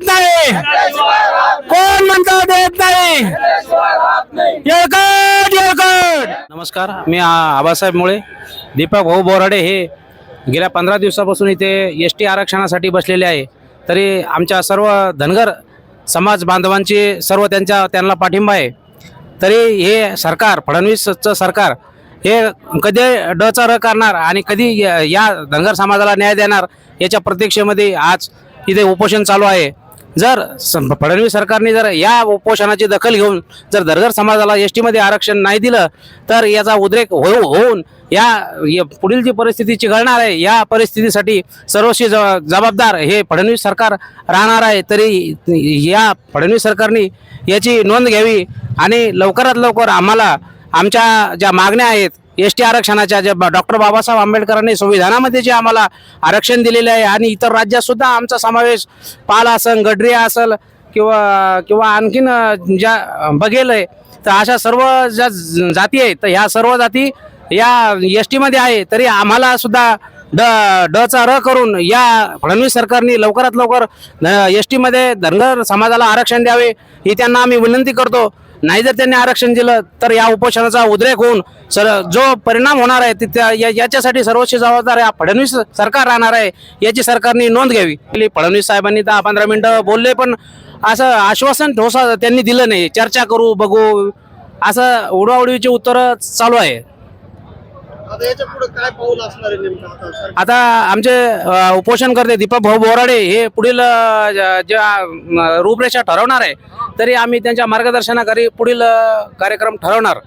देत नाही. कोण म्हणतो देत नाही? येळकट येळकट. नमस्कार मी आबासाहेब मुळे. दीपक भाऊ बोराडे हे गेल्या पंधरा दिवसापासून इथे एस टी आरक्षणासाठी बसलेले आहे. तरी आमच्या सर्व धनगर समाज बांधवांची सर्व त्यांच्या त्यांना पाठिंबा आहे. तरी हे सरकार फडणवीसचं सरकार हे कधी डचा र करणार आणि कधी या या धनगर समाजाला न्याय देणार याच्या प्रतीक्षेमध्ये आज इथे उपोषण चालू आहे. जर फडणवीस सरकारने जर या उपोषणाची दखल घेऊन जर धरगर समाजाला एस टीमध्ये आरक्षण नाही दिलं तर याचा उद्रेक हो होऊन या पुढील जी परिस्थिती चिघळणार आहे या परिस्थितीसाठी सर्वस्वी ज- जबाबदार हे फडणवीस सरकार राहणार आहे. तरी या फडणवीस सरकारने याची नोंद घ्यावी आणि लवकरात लवकर आम्हाला आमच्या ज्या मागण्या आहेत एस टी आरक्षणाच्या ज्या डॉक्टर बाबासाहेब आंबेडकरांनी संविधानामध्ये जे आम्हाला आरक्षण दिलेलं आहे आणि इतर राज्यात सुद्धा आमचा समावेश पाल असन गडरिया असेल किंवा किंवा आणखीन ज्या बघेल आहे तर अशा सर्व ज्या ज- जाती आहेत तर ह्या सर्व जाती या एस टीमध्ये आहे तरी आम्हाला सुद्धा ड डचा र करून या फडणवीस सरकारने लवकरात लवकर एस टीमध्ये धनगर समाजाला आरक्षण द्यावे ही त्यांना आम्ही विनंती करतो. नाही जर त्यांनी आरक्षण दिलं तर या उपोषणाचा उद्रेक होऊन सर जो परिणाम होणार आहे ते- त्या- या- याच्यासाठी सर्वोच्च जबाबदार या फडणवीस सरकार राहणार आहे याची सरकारने नोंद घ्यावी. फडणवीस साहेबांनी दहा पंधरा मिनटं बोलले पण असं आश्वासन ठोसा त्यांनी दिलं नाही. चर्चा करू बघू असं उडवाउडवीची उत्तरं चालू आहे. आता याच्यापुढे काय पाऊल असणार आहे नेमकं आता? सरकार आता आमचे अ, उपोषण करते दीपक भाऊ बोराडे हे पुढील अ, ज- ज्या अ, रूपरेषा ठरवणार आहे तरी आम्ही त्यांच्या मार्गदर्शनाखाली पुढील अ, कार्यक्रम ठरवणार.